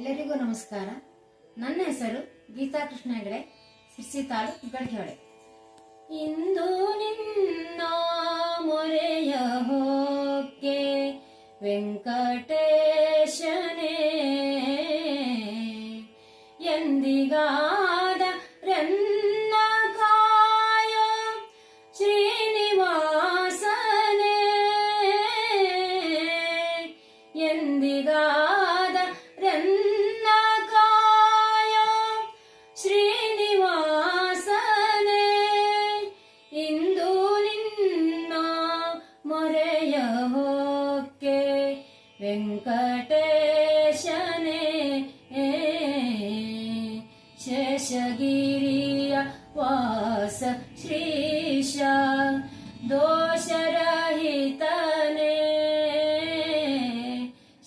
ಎಲ್ಲರಿಗೂ ನಮಸ್ಕಾರ. ನನ್ನ ಹೆಸರು ಗೀತಾ ಕೃಷ್ಣ ಹೆಗಡೆ ಸಿರ್ಸಿ ತಾಲೂಕು ಗಡಿಹೊಳೆ ಇಂದು ನಿನ್ನ ಮೊರೆಯ ಹೋಕೆ ವೆಂಕಟೇಶನೇ. ಎಂದಿಗಾದ నమోకే వెంకటేశనే శేషగిరియ వాస శ్రీశ దోషరహితనే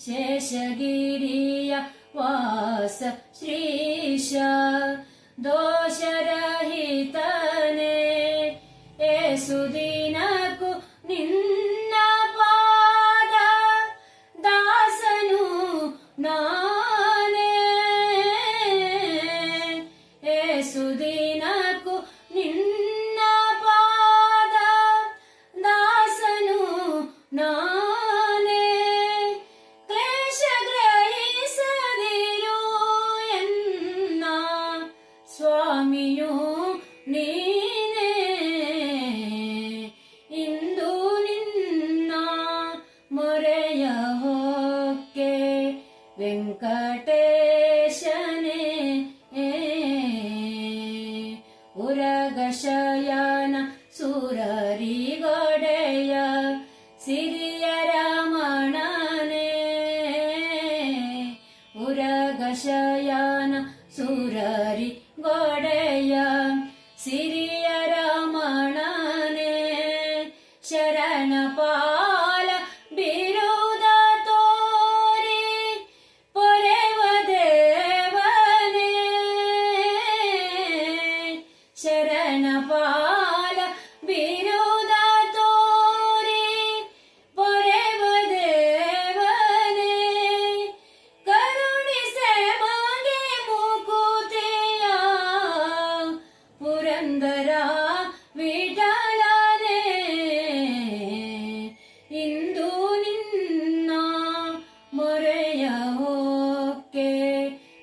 శేషగిరియ వాస శ్రీశ ಏಸುದಿನಕು ನಿನ್ನ ಪಾದ. ದಾಸನು ನಾನೇ. ಕ್ಲೇಶ ಗ್ರಹಿಸದಿರು ಎನ್ನ. ಸ್ವಾಮಿಯು ನೀನೇ. ಇಂದು ನಿನ್ನ ಮೊರೆಯ ಹೋಕ್ಕೆ ವೆಂಕಟೇಶನೇ ಸುರರಿಗೊಡೆಯ ಸಿರಿಯ ರಮಣನೇ ಉರಗಶಯನ ಸುರರಿ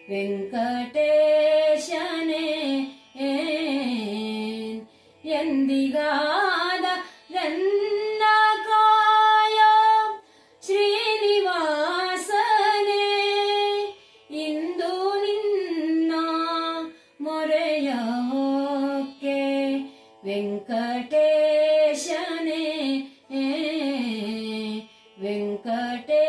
വെങ്കടേശനെ എന്തികാത കായ ശ്രീനിവാസനെ ഇന്ദു നിന്ന മൊരയൊക്കെ വെങ്കടേശനെ വെങ്കടേ